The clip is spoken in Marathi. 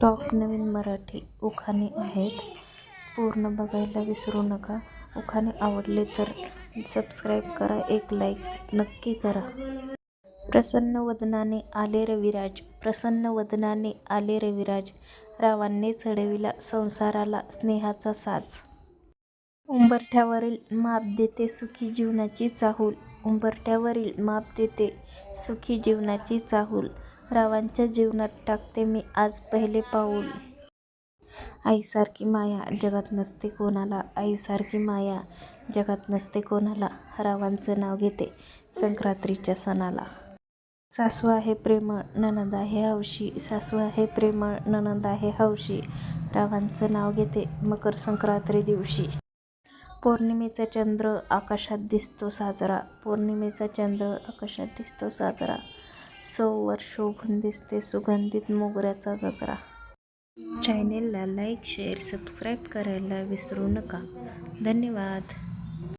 टॉप नवीन मराठी उखाणे आहेत. पूर्ण बघायला विसरू नका. उखाणे आवडले तर सबस्क्राईब करा एक लाईक नक्की करा. प्रसन्न वदनाने आले रविराज प्रसन्न वदनाने आले रविराज. रावांनी चढविला संसाराला स्नेहाचा साज. उंबरठ्यावरील माप देते सुखी जीवनाची चाहूल. उंबरठ्यावरील माप देते सुखी जीवनाची चाहूल. रावांच्या जीवनात टाकते मी आज पहिले पाऊल. आईसारखी माया जगात नसते कोणाला. आईसारखी माया जगात नसते कोणाला. रावांचं नाव घेते संक्रांतीच्या सणाला. सासू आहे प्रेमळ ननद आहे हौशी. सासू आहे प्रेमळ ननद आहे हौशी. रावांचं नाव घेते मकर संक्रांती दिवशी. पौर्णिमेचा चंद्र आकाशात दिसतो साजरा. पौर्णिमेचा चंद्र आकाशात दिसतो साजरा. सौवर शोभून दिसते सुगंधित मोगऱ्याचा गजरा. चॅनेलला लाईक शेअर सबस्क्राईब करायला विसरू नका. धन्यवाद.